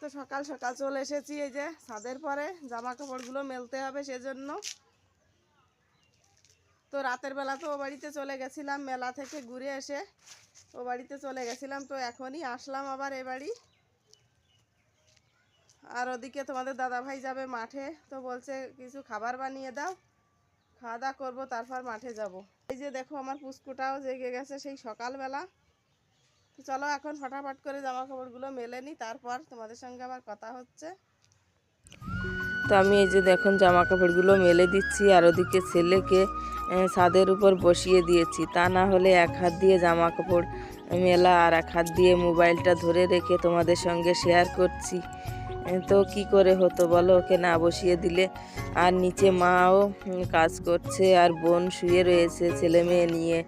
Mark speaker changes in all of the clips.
Speaker 1: তো সকাল সকাল চলে এসেছি এই যে ছাদের পরে জামা কাপড়গুলো মেলতে হবে সেজন্য। তো রাতের বেলা তো ও বাড়িতে চলে গেছিলাম, মেলা থেকে ঘুরে এসে ও বাড়িতে চলে গেছিলাম, তো এখনই আসলাম আবার এ বাড়ি। আর ওদিকে তোমাদের দাদা ভাই যাবে মাঠে, তো বলছে কিছু খাবার বানিয়ে দাও, খাওয়া দাওয়া করব, তারপর মাঠে যাব। এই যে দেখো আমার পুষ্কুটাও জেগে গেছে সেই সকালবেলা। তো চলো এখন ফটাফট করে জামা কাপড়গুলো মেলে নিই তারপর তোমাদের সঙ্গে আবার কথা হচ্ছে।
Speaker 2: তো আমি এই যে দেখুন জামা কাপড়গুলো মেলে দিচ্ছি, আর ওদিকে ছেলেকে ছাদের উপর বসিয়ে দিয়েছি। তা না হলে এক হাত দিয়ে জামা কাপড় মেলা আর এক হাত দিয়ে মোবাইলটা ধরে রেখে তোমাদের সঙ্গে শেয়ার করছি। তো কি করে হতো বলো? ওকে না বসিয়ে দিলে আর নিচে মাও কাজ করছে আর বোন শুয়ে রয়েছে ছেলে মেয়ে নিয়ে।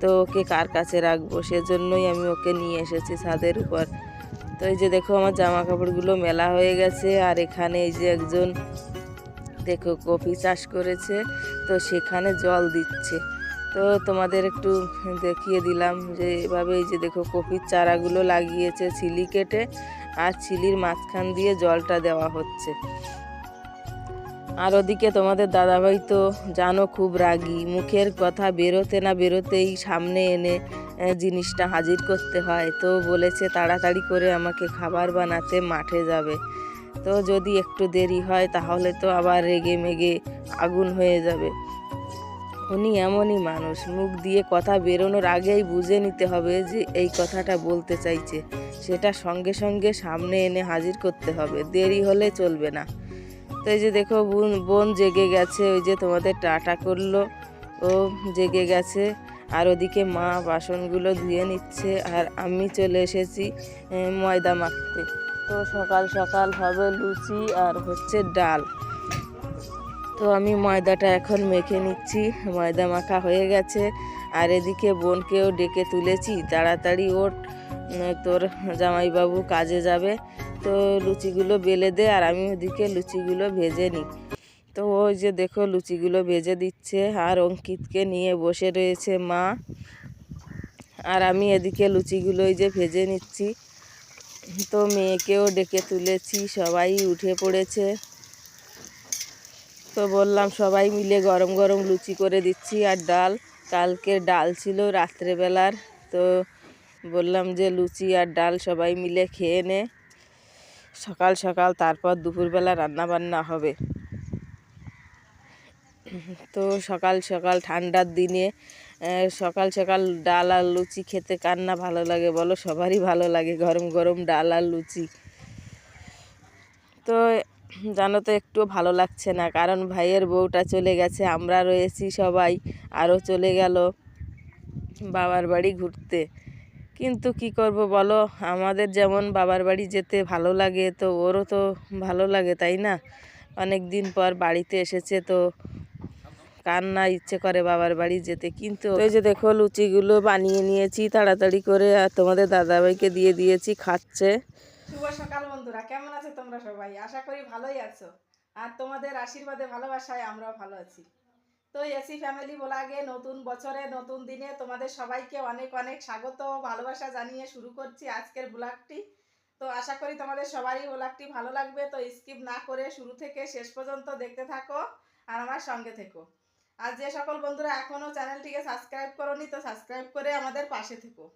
Speaker 2: তো ওকে কার কাছে রাখব? সেজন্যই আমি ওকে নিয়ে এসেছি ছাদের উপর। তো এই যে দেখো আমার জামা কাপড়গুলো মেলা হয়ে গেছে আর এখানে এই যে একজন দেখো কফি চাষ করেছে, তো সেখানে জল দিচ্ছে। তো তোমাদের একটু দেখিয়ে দিলাম যে এভাবে এই যে দেখো কফির চারাগুলো লাগিয়েছে ছিলি কেটে আর ছিলির মাঝখান দিয়ে জলটা দেওয়া হচ্ছে। আর ওদিকে তোমাদের দাদাভাই তো জানো খুব রাগী, মুখের কথা বেরোতে না বেরোতেই সামনে এনে জিনিসটা হাজির করতে হয়। তো বলেছে তাড়াতাড়ি করে আমাকে খাবার বানাতে মাঠে যাবে। তো যদি একটু দেরি হয় তাহলে তো আবার রেগে মেগে আগুন হয়ে যাবে। উনি এমনই মানুষ। মুখ দিয়ে কথা বেরোনোর আগেই বুঝে নিতে হবে যে এই কথাটা বলতে চাইছে। সেটা সঙ্গে সঙ্গে সামনে এনে হাজির করতে হবে। দেরি হলে চলবে না। তো এই যে দেখো, বোন বোন জেগে গেছে। ওই যে তোমাদের টাটা করল। ও জেগে গেছে। আর ওদিকে মা বাসনগুলো ধুয়ে নিচ্ছে। আর আমি চলে এসেছি ময়দা মাখতে। তো সকাল সকাল হবে লুচি আর হচ্ছে ডাল। তো আমি ময়দাটা এখন মেখে নিচ্ছি। ময়দা মাখা হয়ে গেছে। আর এদিকে বোনকেও ডেকে তুলেছি। তাড়াতাড়ি ওর তোর জামাইবাবু কাজে যাবে। তো লুচিগুলো বেলে দে আর আমি ওদিকে লুচিগুলো ভেজে নিই তো ওই যে দেখো লুচিগুলো ভেজে দিচ্ছে আর অঙ্কিতকে নিয়ে বসে রয়েছে মা। আর আমি এদিকে লুচিগুলো ওই যে ভেজে নিচ্ছি। তো মেয়েকেও ডেকে তুলেছি। সবাই উঠে পড়েছে। তো বললাম, সবাই মিলে গরম গরম লুচি করে দিচ্ছি আর ডাল। কালকে ডাল ছিল রাত্রেবেলার, তো বললাম যে লুচি আর ডাল সবাই মিলে খেয়ে নে। সকাল সকাল তারপর দুপুরবেলা রান্না বান্না হবে। তো সকাল সকাল ঠান্ডার দিনে সকাল সকাল ডাল আর লুচি খেতে কার না ভালো লাগে বলো? সবারই ভালো লাগে গরম গরম ডাল আর লুচি। তো জানো তো একটু ভালো লাগছে না, কারণ ভাইয়ের বউটা চলে গেছে, আমরা রয়েছি সবাই, আরও চলে গেল বাবার বাড়ি ঘুরতে। কিন্তু কি করব বলো, আমাদের যেমন বাবার বাড়ি যেতে ভালো লাগে, তো ওরও তো ভালো লাগে, তাই না? অনেক দিন পর বাড়িতে এসেছে, তো কার না ইচ্ছে করে বাবার বাড়ি যেতে। কিন্তু ওই যে দেখো, লুচিগুলো বানিয়ে নিয়েছি, তাড়াতাড়ি করে, আর তোমাদের দাদাভাইকে দিয়ে দিয়েছি, খাচ্ছে।
Speaker 1: শুভ সকাল বন্ধুরা, কেমন আছো তোমরা সবাই? আশা করি ভালোই আছো। আর তোমাদের আশীর্বাদে, ভালোবাসায় আমরাও ভালো আছি। তো এসি ফ্যামিলি ব্লগে নতুন বছরে, নতুন দিনে তোমাদের সবাইকে অনেক অনেক স্বাগত ভালোবাসা জানিয়ে শুরু করছি আজকের ব্লগটি তো আশা করি তোমাদের সবারই ব্লগটি ভালো লাগবে। তো স্কিপ না করে শুরু থেকে শেষ পর্যন্ত দেখতে থাকো আর আমার সঙ্গে থেকো। আর যে সকল বন্ধুরা এখনও চ্যানেলটিকে সাবস্ক্রাইব করোনি, তো সাবস্ক্রাইব করে আমাদের পাশে থেকো।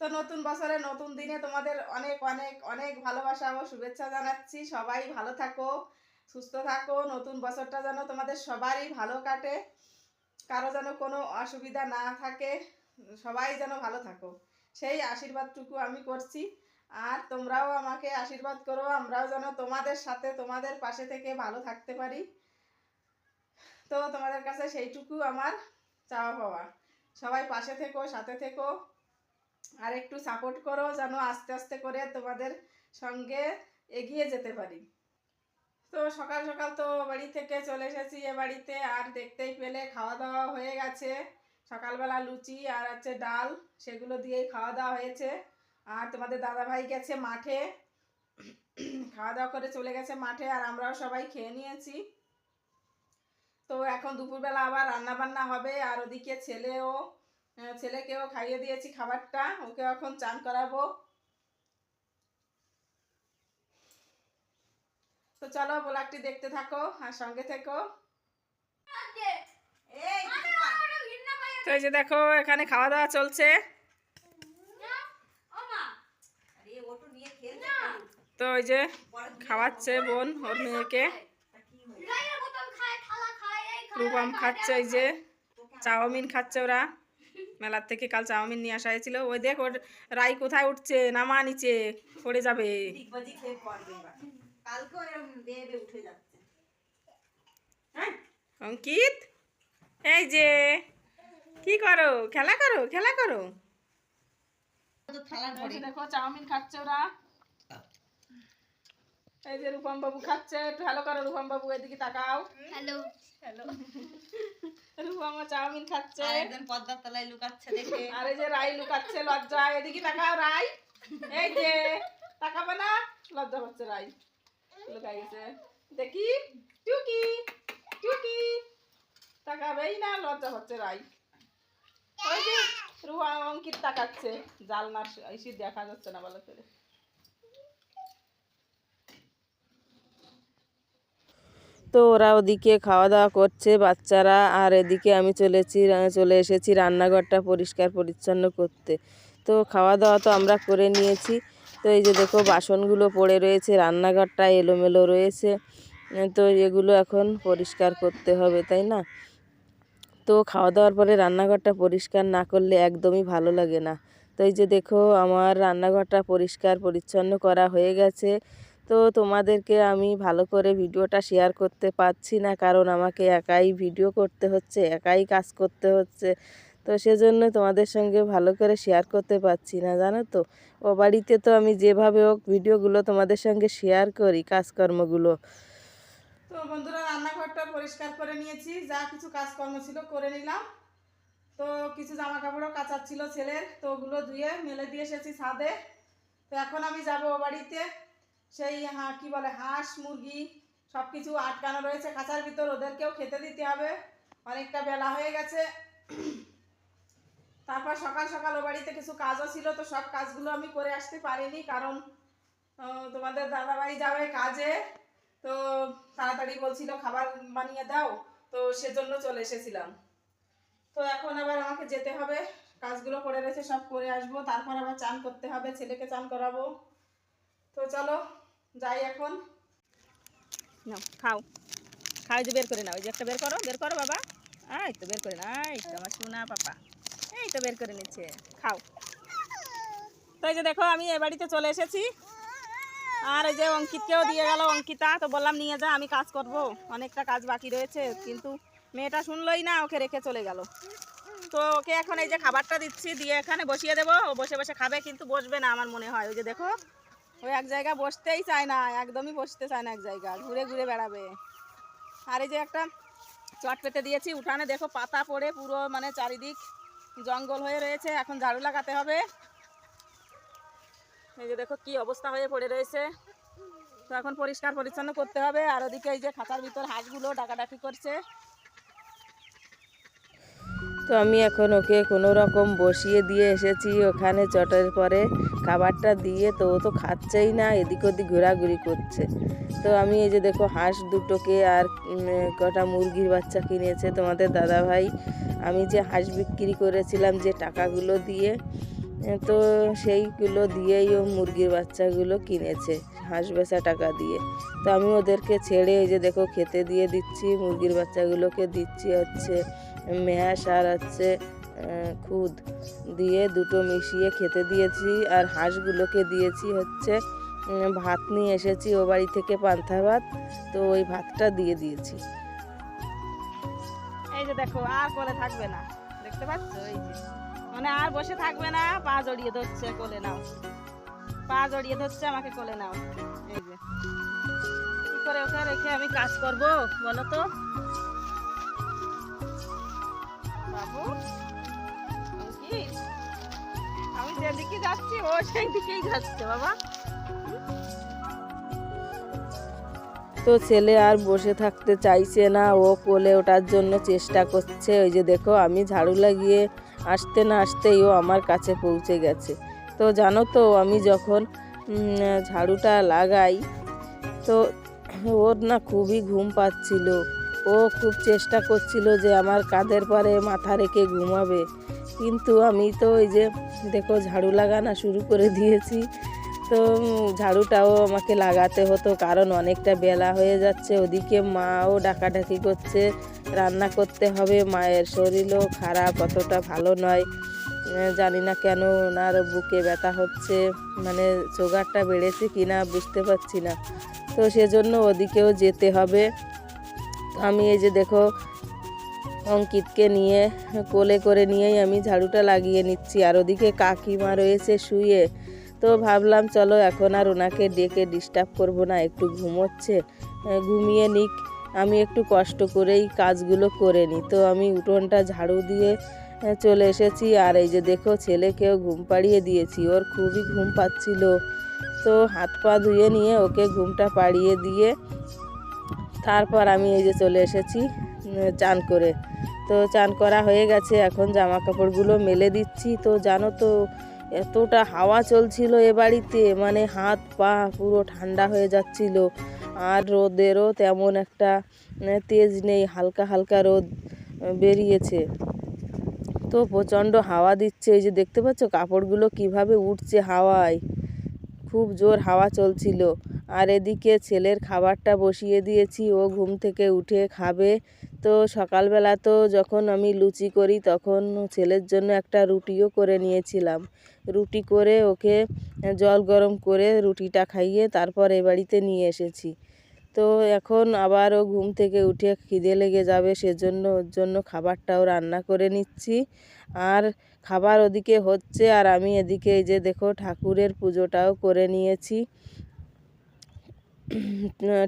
Speaker 1: তো নতুন বছরে নতুন দিনে তোমাদের অনেক অনেক অনেক ভালোবাসা ও শুভেচ্ছা জানাচ্ছি। সবাই ভালো থাকো, সুস্থ থাকো। নতুন বছরটা যেন তোমাদের সবারই ভালো কাটে। কারও যেন কোনো অসুবিধা না থাকে। সবাই যেন ভালো থাকো। সেই আশীর্বাদটুকু আমি করছি। আর তোমরাও আমাকে আশীর্বাদ করো। আমরাও যেন তোমাদের সাথে, তোমাদের পাশে থেকে ভালো থাকতে পারি। তো তোমাদের কাছে সেইটুকু আমার চাওয়া পাওয়া। সবাই পাশে থেকো, সাথে থেকো। আর একটু সাপোর্ট করো যেন আস্তে আস্তে করে তোমাদের সঙ্গে এগিয়ে যেতে পারি। তো সকাল সকাল তো বাড়ি থেকে চলে এসেছি এ বাড়িতে, আর দেখতেই পেলে খাওয়া দাওয়া হয়ে গেছে। সকালবেলা লুচি আর হচ্ছে ডাল, সেগুলো দিয়েই খাওয়া দাওয়া হয়েছে। আর তোমাদের দাদাভাই গেছে মাঠে। খাওয়া দাওয়া করে চলে গেছে মাঠে, আর আমরাও সবাই খেয়ে নিয়েছি। তো এখন দুপুরবেলা আবার রান্না বান্না হবে, আর ওদিকে ছেলেও ছেলেকেও খাইয়ে দিয়েছি খাবারটা ওকে এখন চান করাবো। তো চলো ব্লগটি দেখতে থাকো আর সঙ্গে থেকো। তো এই যে দেখো এখানে খাওয়া দাওয়া চলছে তো ওই যে খাওয়াচ্ছে বোন ওর মেয়েকে। রূপম খাচ্ছে ওই যে চাউমিন খাচ্ছে ওরা। মেলার থেকে কাল চাউমিন নিয়ে আসা হয়েছিল। ওই দেখ ওর রাই কোথায় উঠছে নামা নিচে পড়ে যাবে।
Speaker 3: হ্যাঁ?
Speaker 1: অঙ্কিত? এই যে কি করো? খেলা করো খেলা করো। যে দেখো চাউমিন খাচ্ছে ওরা। এই যে রূপম বাবু খাচ্ছে একটু ভালো করো রূপম বাবু এদিকে তাকাও।
Speaker 4: হ্যালো
Speaker 1: হ্যালো রূপম চাউমিন খাচ্ছে।
Speaker 3: একজন পদ্মার তলায় লুকাচ্ছে দেখে।
Speaker 1: আর এই যে রাই লুকাচ্ছে লজ্জা। এদিকে তাকাও রাই। এই যে তাকাবে না? লজ্জা পাচ্ছে রাই। লুকাই গেছে। দেখি টুকি টুকি। তাকাবেই না লজ্জা পাচ্ছে রাই। ওই যে রুয়া অঙ্কিত তাকাচ্ছে জালনার এসে দেখা যাচ্ছে না ভালো করে
Speaker 2: তো ওরা ওদিকে খাওয়া দাওয়া করছে বাচ্চারা। আর এদিকে আমি চলেছি চলে এসেছি রান্নাঘরটা পরিষ্কার পরিচ্ছন্ন করতে। তো খাওয়া দাওয়া তো আমরা করে নিয়েছি। তো এই যে দেখো বাসনগুলো পড়ে রয়েছে, রান্নাঘরটা এলোমেলো রয়েছে। তো এগুলো এখন পরিষ্কার করতে হবে, তাই না? তো খাওয়া দাওয়ার পরে রান্নাঘরটা পরিষ্কার না করলে একদমই ভালো লাগে না। তো এই যে দেখো আমার রান্নাঘরটা পরিষ্কার পরিচ্ছন্ন করা হয়ে গেছে। তো তোমাদেরকে আমি ভালো করে ভিডিওটা শেয়ার করতে পারছি না, কারণ আমাকে একাই ভিডিও করতে হচ্ছে, একাই কাজ করতে হচ্ছে। তো সেজন্য তোমাদের সঙ্গে ভালো করে শেয়ার করতে পারছি না, জানো তো? ও বাড়িতে তো আমি যেভাবে হোক ভিডিওগুলো তোমাদের সঙ্গে শেয়ার করি, কাজকর্মগুলো।
Speaker 1: তো বন্ধুরা, রান্নাঘরটা পরিষ্কার করে নিয়েছি, যা কিছু কাজকর্ম ছিল করে নিলাম। তো কিছু জামা কাপড়ও কাচার ছিল ছেলের, তো ওগুলো ধুয়ে মেলে দিয়ে এসেছি ছাদে। তো এখন আমি যাব ও বাড়িতে। সেই হ্যাঁ কী বলে, হাঁস, মুরগি সব কিছু আটকানো রয়েছে কাঁচার ভিতর, ওদেরকেও খেতে দিতে হবে। অনেকটা বেলা হয়ে গেছে। তারপর সকাল সকাল ও বাড়িতে কিছু কাজও ছিল, তো সব কাজগুলো আমি করে আসতে পারিনি, কারণ তোমাদের দাদাভাই যাবে কাজে। তো তাড়াতাড়ি বলছিল, খাবার বানিয়ে দাও। তো সেজন্য চলে এসেছিলাম। তো এখন আবার আমাকে যেতে হবে। কাজগুলো করে রয়েছে সব করে আসব। তারপর আবার চান করতে হবে, ছেলেকে চান করাবো। তো চলো যাই এখন। নাও, খাও। খাও যে বের করে নাও। ওই যে একটা বের করো বের করো বাবা। এই তো বের করে না এই তো আমার সোনা পাপা। এই তো বের করে নিচ্ছে। খাও। তো এই যে দেখো, আমি এ বাড়িতে চলে এসেছি। আর এই যে অঙ্কিতকেও দিয়ে গেল, অঙ্কিতা। তো বললাম, নিয়ে যা, আমি কাজ করব। অনেকটা কাজ বাকি রয়েছে। কিন্তু মেয়েটা শুনলোই না, ওকে রেখে চলে গেল। তো ওকে এখন এই যে খাবারটা দিচ্ছি, দিয়ে এখানে বসিয়ে দেবো। ও বসে বসে খাবে, কিন্তু বসবে না, আমার মনে হয়। ওই যে দেখো ওই এক জায়গায় বসতেই চায় না, একদমই বসতে চায় না এক জায়গা ঘুরে ঘুরে বেড়াবে। আর এই যে একটা চট পেতে দিয়েছি, উঠানে দেখো পাতা পড়ে পুরো মানে চারিদিক জঙ্গল হয়ে রয়েছে, এখন ঝাড়ু লাগাতে হবে। এই যে দেখো কি অবস্থা হয়ে পড়ে রয়েছে। তো এখন পরিষ্কার পরিচ্ছন্ন করতে হবে, আর ওদিকে এই যে খাতার ভিতর হাঁসগুলো ডাকাডাকি করছে।
Speaker 2: তো আমি এখন ওকে কোনো রকম বসিয়ে দিয়ে এসেছি ওখানে চটের পরে খাবারটা দিয়ে, তো ও তো খাচ্ছেই না, এদিক ওদিক ঘোরাঘুরি করছে। তো আমি এই যে দেখো হাঁস দুটোকে আর কটা মুরগির বাচ্চা কিনেছে তোমাদের দাদা ভাই আমি যে হাঁস বিক্রি করেছিলাম যে টাকাগুলো দিয়ে, তো সেইগুলো দিয়েই ও মুরগির বাচ্চাগুলো কিনেছে, হাঁস বেচা টাকা দিয়ে। তো আমি ওদেরকে ছেড়ে এই যে দেখো খেতে দিয়ে দিচ্ছি, মুরগির বাচ্চাগুলোকে দিচ্ছি হচ্ছে। ম্যাশ আর হচ্ছে খুদ দিয়ে দুটো মিশিয়ে খেতে দিয়েছি আর হাঁসগুলোকে দিয়েছি হচ্ছে ভাত নিয়ে এসেছি ও বাড়ি থেকে পান্থা ভাত, তো ওই ভাতটা দিয়ে দিয়েছি।
Speaker 1: এই যে দেখো, আর কোলে থাকবে না, দেখতে পাচ্ছ? এই যে। মানে আর বসে থাকবে না, পা জড়িয়ে ধরছে কোলে, নাও। পা জড়িয়ে ধরছে, আমাকে কোলে নাও। এই যে। কি করে ওকে রেখে আমি কাজ করব, বলো তো? যেদিকে যাচ্ছি, ও সেই দিকেই যাচ্ছে, বাবা।
Speaker 2: তো ছেলে আর বসে থাকতে চাইছে না, ও কোলে ওঠার জন্য চেষ্টা করছে। ওই যে দেখো, আমি ঝাড়ু লাগিয়ে আসতে না আসতেই ও আমার কাছে পৌঁছে গেছে। তো জানো তো, আমি যখন ঝাড়ুটা লাগাই, তো ওর না খুবই ঘুম পাচ্ছিল। ও খুব চেষ্টা করছিল যে আমার কাঁধের পরে মাথা রেখে ঘুমাবে। কিন্তু আমি তো ওই যে, দেখো ঝাড়ু লাগানো শুরু করে দিয়েছি। তো ঝাড়ুটাও আমাকে লাগাতে হতো, কারণ অনেকটা বেলা হয়ে যাচ্ছে। ওদিকে মাও ডাকাডাকি করছে, রান্না করতে হবে, মায়ের শরীরও খারাপ, অতটা ভালো নয়। জানি না কেন ওনার বুকে ব্যথা হচ্ছে মানে সুগারটা বেড়েছে কি না বুঝতে পারছি না। তো সেজন্য ওদিকেও যেতে হবে। আমি এই যে দেখো অঙ্কিতকে নিয়ে, কোলে করে নিয়েই আমি ঝাড়ুটা লাগিয়ে নিচ্ছি। আর ওদিকে কাকিমা রয়েছে শুয়ে। তো ভাবলাম, চলো এখন আর ওনাকে ডেকে ডিস্টার্ব করব না, একটু ঘুমোচ্ছে। ঘুমিয়ে নিক। আমি একটু কষ্ট করেই কাজগুলো করে নিই। তো আমি উঠোনটা ঝাড়ু দিয়ে চলে এসেছি। আর এই যে দেখো, ছেলেকেও ঘুম পাড়িয়ে দিয়েছি। ওর খুবই ঘুম পাচ্ছিল। তো হাত পা ধুয়ে নিয়ে ওকে ঘুমটা পাড়িয়ে দিয়ে, তারপর আমি এই যে চলে এসেছি। চান করে। তো চান করা হয়ে গেছে, এখন জামা কাপড়গুলো মেলে দিচ্ছি। তো জানো তো, এতটা হাওয়া চলছিল এ বাড়িতে মানে হাত পা পুরো ঠান্ডা হয়ে যাচ্ছিল। আর রোদেরও তেমন একটা তেজ নেই, হালকা হালকা রোদ বেরিয়েছে। তো প্রচণ্ড হাওয়া দিচ্ছে, এই যে দেখতে পাচ্ছ কাপড়গুলো কীভাবে উঠছে হাওয়ায়। খুব জোর হাওয়া চলছিল। আর এদিকে ছেলের খাবারটা বসিয়ে দিয়েছি, ও ঘুম থেকে উঠে খাবে। তো সকালবেলা তো যখন আমি লুচি করি তখন ছেলের জন্য একটা রুটিও করে নিয়েছিলাম। রুটি করে ওকে জল গরম করে রুটিটা খাইয়ে তারপর এ বাড়িতে নিয়ে এসেছি। তো এখন আবার ও ঘুম থেকে উঠে খিদে লেগে যাবে সেজন্য ওর জন্য খাবারটাও রান্না করে নিচ্ছি। আর খাবার ওদিকে হচ্ছে আর আমি এদিকে এই যে দেখো ঠাকুরের পুজোটাও করে নিয়েছি।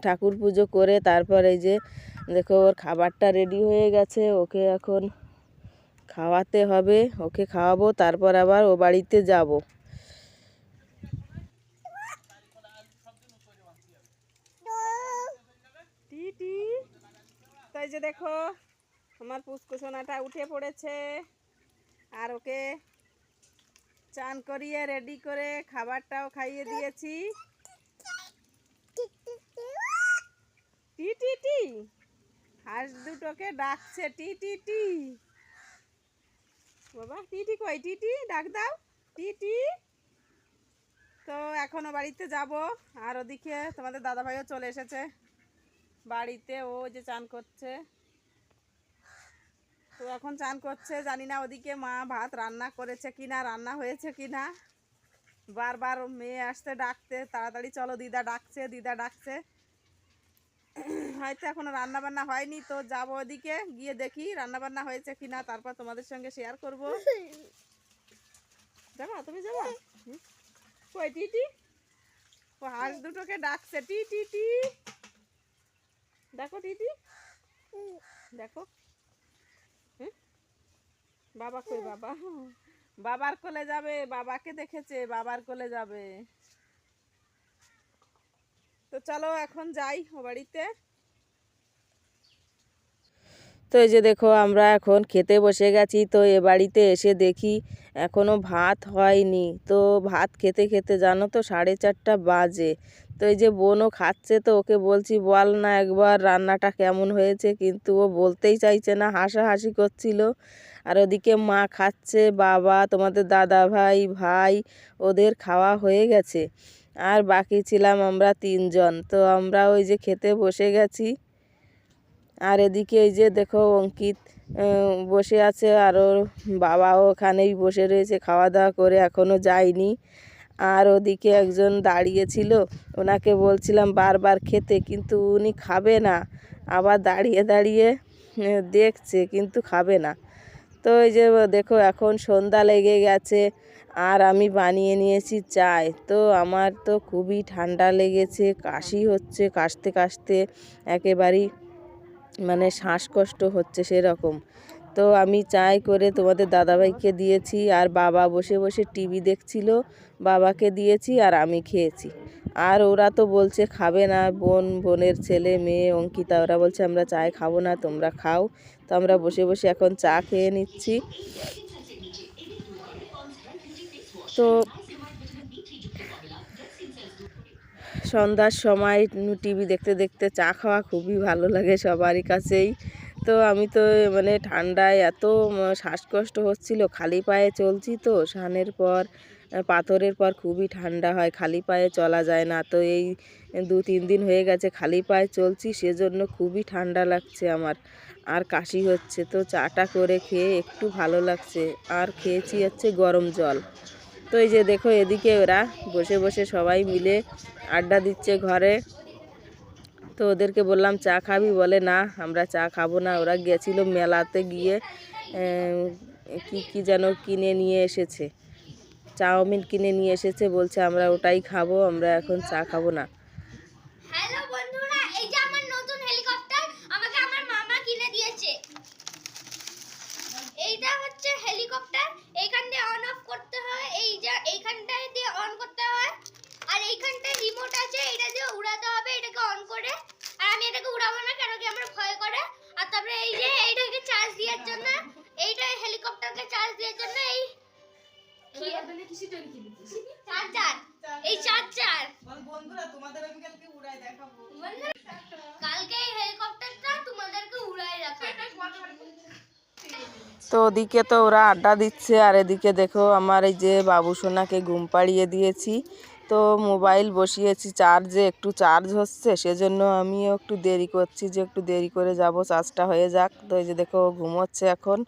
Speaker 2: ঠাকুর পুজো করে তারপর এই যে দেখো, ওর খাবারটা রেডি হয়ে গেছে, ওকে এখন খাওয়াতে হবে। ওকে খাওয়াবো, তারপর আবার ও বাড়িতে যাব।
Speaker 1: তাই যে দেখো, আমার পুষ্কুসোনাটা উঠে পড়েছে। আর ওকে চান করিয়ে রেডি করে খাবারটাও খাইয়ে দিয়েছি। টি টি টি হাঁস দুটোকে ডাকছে টি টি টি। বাবা টিটি কই? টিটি ডাক দাও। টিটি তো এখনও বাড়িতে যাব। আর ওদিকে তোমাদের দাদাভাইও চলে এসেছে। বাড়িতে ও যে চান করছে। তো এখন চান করছে, জানি না ওদিকে মা ভাত রান্না করেছে কিনা, রান্না হয়েছে কিনা। বারবার মেয়ে আসতে, ডাকতে, তাড়াতাড়ি চলো, দিদা ডাকছে দিদা ডাকছে। হয়তো এখনও রান্না বান্না হয়নি, তো যাব ওদিকে, গিয়ে দেখি রান্না বান্না হয়েছে কিনা, তারপর তোমাদের সঙ্গে শেয়ার করব। যাবা? তুমি যাবা? কই, টিটি? ও, হাঁস দুটোকে ডাকছে। টি টি। টি দেখো, টিটি। দেখো? বাবা কই, বাবা? বাবার কোলে যাবে, বাবাকে দেখেছে, বাবার কোলে যাবে। তো চলো এখন যাই ও বাড়িতে।
Speaker 2: তো এই যে দেখো, আমরা এখন খেতে বসে গেছি, তো এ বাড়িতে এসে দেখি এখনও ভাত হয়নি। তো ভাত খেতে খেতে জানো তো সাড়ে চারটা বাজে। তো এই যে বোনও খাচ্ছে তো ওকে বলছি, বল না একবার রান্নাটা কেমন হয়েছে? কিন্তু ও বলতেই চাইছে না, হাসাহাসি করছিল। আর ওদিকে মা খাচ্ছে, বাবা, তোমাদের দাদা ভাই ভাই, ওদের খাওয়া হয়ে গেছে। আর বাকি ছিলাম আমরা তিনজন। তো আমরা ওই যে খেতে বসে গেছি। আর এদিকে এই যে দেখো অঙ্কিত বসে আছে আর ওর বাবাও ওখানেই বসে রয়েছে খাওয়া দাওয়া করে এখনও যায়নি। আর ওদিকে একজন দাঁড়িয়েছিল, ওনাকে বলছিলাম বারবার খেতে, কিন্তু উনি খাবে না। আবার দাঁড়িয়ে দাঁড়িয়ে দেখছে, কিন্তু খাবে না। তো এই যে দেখো এখন সন্ধ্যা লেগে গেছে আর আমি বানিয়ে নিয়েছি চায় তো আমার তো খুবই ঠান্ডা লেগেছে, কাশি হচ্ছে, কাশতে কাশতে একেবারেই মানে শ্বাসকষ্ট হচ্ছে সেরকম। তো আমি চাই করে তোমাদের দাদাভাইকে দিয়েছি আর বাবা বসে বসে টিভি দেখছিল, বাবাকে দিয়েছি আর আমি খেয়েছি। আর ওরা তো বলছে খাবে না, বোন, বোনের ছেলে, মেয়ে, অঙ্কিতা, ওরা বলছে আমরা চায় খাব না, তোমরা খাও। তো আমরা বসে বসে এখন চা খেয়ে নিচ্ছি। তো সন্ধ্যার সময় টিভি দেখতে দেখতে চা খাওয়া খুবই ভালো লাগে সবারই কাছেই। তো আমি তো মানে ঠান্ডায় এত শ্বাসকষ্ট হচ্ছিল, খালি পায়ে চলছি তো, স্নানের পর পাথরের পর খুবই ঠান্ডা হয়, খালি পায়ে চলা যায় না। তো এই দু তিন দিন হয়ে গেছে খালি পায়ে চলছি, সেজন্য খুবই ঠান্ডা লাগছে আমার, আর কাশি হচ্ছে। তো চাটা করে খেয়ে একটু ভালো লাগছে, আর খেয়েছি হচ্ছে গরম জল। তো এই যে দেখো এদিকে ওরা বসে বসে সবাই মিলে আড্ডা দিচ্ছে ঘরে। তো ওদেরকে বললাম, চা খাবি? বলে, না, আমরা চা খাব না। ওরা গেছিল মেলাতে গিয়ে কি কি যেন কিনে নিয়ে এসেছে। চাউমিন কিনে নিয়ে এসেছে, বলছে, আমরা ওটাই খাব, আমরা এখন চা খাব না
Speaker 4: হ্যালো বন্ধুরা এই যে আমার নতুন হেলিকপ্টার আমাকে আমার মামা কিনে দিয়েছে এইটা হচ্ছে হেলিকপ্টার এইখান দিয়ে অন অফ করতে হয় এই যে এইখানটায় দিয়ে অন করতে হয় আর এইখানটায় রিমোট আছে এটা দিয়ে উড়াতে হবে এটাকে অন করে আর আমি এটাকে উড়াবো না কেন কি আমার ভয় করে আর তারপরে এই যে এইটাকে চার্জ দেওয়ার জন্য এইটা হেলিকপ্টারকে চার্জ দেওয়ার জন্য এই চার্জার। এই চার্জার।
Speaker 1: বন্ধুরা তোমাদের আমি কালকে উড়াই দেখাবো।
Speaker 4: কালকে এই হেলিকপ্টারটা তোমাদেরকে উড়াই রাখা
Speaker 2: তো ওদিকে তো ওরা আড্ডা দিচ্ছে আর এদিকে দেখো আমার এই যে বাবু সোনাকে ঘুম পাড়িয়ে দিয়েছি। তো মোবাইল বসিয়েছি চার্জে একটু চার্জ হচ্ছে, সেজন্য আমিও একটু দেরি করছি যে একটু দেরি করে যাব চার্জটা হয়ে যাক। তো এই যে দেখো ঘুমোচ্ছে এখন।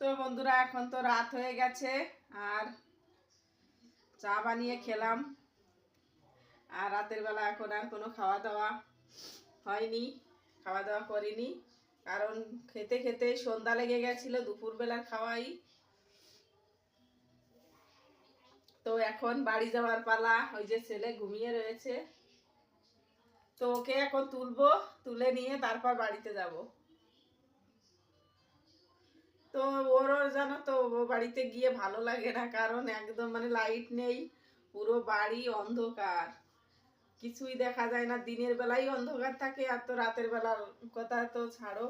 Speaker 1: তো বন্ধুরা, এখন তো রাত হয়ে গেছে, আর চা বানিয়ে খেলাম। আর রাতের বেলা এখন আর কোনো খাওয়া দাওয়া হয়নি খাওয়া দাওয়া করিনি। কারণ খেতে খেতে সন্ধ্যা লেগে গেছিল, দুপুরবেলার খাওয়াই। এখন বাড়ি যাওয়ার পালা, ওই যে ছেলে ঘুমিয়ে রয়েছে। তো ওকে এখন তুলবো, তুলে নিয়ে তারপর বাড়িতে যাব। তো ওরও জানো তো বাড়িতে গিয়ে ভালো লাগে না, কারণ একদম মানে লাইট নেই, পুরো বাড়ি অন্ধকার। কিছুই দেখা যায় না, দিনের বেলায় অন্ধকার থাকে, আর তো রাতের বেলার কথা তো ছাড়ো,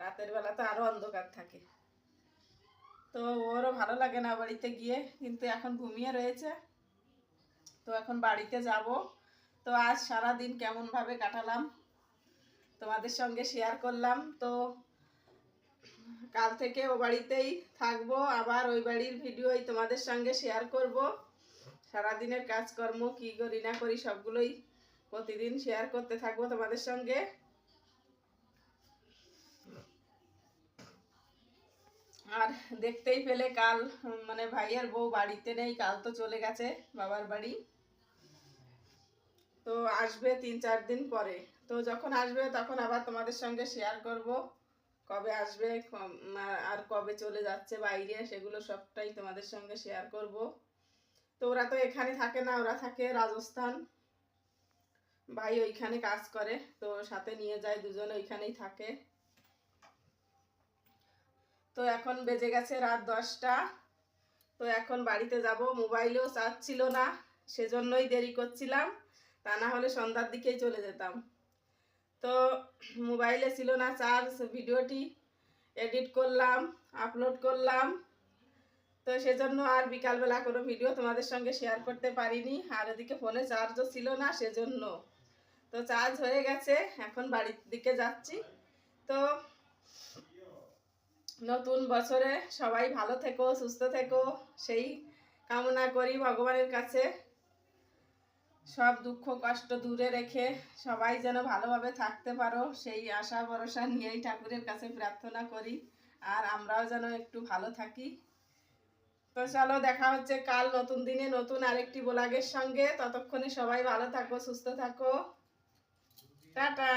Speaker 1: রাতের বেলা তো আরও অন্ধকার থাকে। তো ওরও ভালো লাগে না বাড়িতে গিয়ে, কিন্তু এখন ঘুমিয়ে রয়েছে। তো এখন বাড়িতে যাব। তো আজ সারা দিন কেমন ভাবে কাটালাম, তোমাদের সঙ্গে শেয়ার করলাম। তো কাল থেকে ও বাড়িতেই থাকব, আবার ওই বাড়ির ভিডিওই তোমাদের সঙ্গে শেয়ার করব। সারাদিনের কাজকর্ম, কি করি না করি সবগুলোই প্রতিদিন শেয়ার করতে থাকব তোমাদের সঙ্গে। আর দেখতেই পেলে কাল মানে ভাইয়ের বউ বাড়িতে নেই, কাল তো চলে গেছে বাবার বাড়ি। তো আসবে তিন চার দিন পরে। তো যখন আসবে তখন আবার তোমাদের সঙ্গে শেয়ার করব, কবে আসবে আর কবে চলে যাচ্ছে, বাইরে, সেগুলো সবটাই তোমাদের সঙ্গে শেয়ার করব। তো ওরা তো এখানে থাকে না, ওরা থাকে রাজস্থান। ভাই ওইখানে কাজ করে, তো সাথে নিয়ে যায়, দুজন ওইখানেই থাকে। তো এখন বেজে গেছে রাত দশটা। তো এখন বাড়িতে যাব, মোবাইলেও চার্জ ছিল না, সেজন্যই দেরি করছিলাম। তা না হলে সন্ধ্যার দিকেই চলে যেতাম। তো মোবাইলে ছিল না চার্জ, ভিডিওটি এডিট করলাম, আপলোড করলাম। তো সেজন্য আর বিকালবেলা কোনো ভিডিও তোমাদের সঙ্গে শেয়ার করতে পারিনি। আর ওদিকে ফোনে চার্জও ছিল না, সেজন্য। তো চার্জ হয়ে গেছে, এখন বাড়ির দিকে যাচ্ছি। তো নতুন বছরে সবাই ভালো থেকো, সুস্থ থেকো। সেই কামনা করি ভগবানের কাছে। সব দুঃখ, কষ্ট দূরে রেখে সবাই যেন ভালোভাবে থাকতে পারো, সেই আশা, ভরসা নিয়েই ঠাকুরের কাছে প্রার্থনা করি। আর আমরাও যেন একটু ভালো থাকি। তো চলো, দেখা হচ্ছে কাল নতুন দিনে নতুন আরেকটি ব্লগের সঙ্গে। ততক্ষণে সবাই ভালো থাকো, সুস্থ থাকো। টাটা!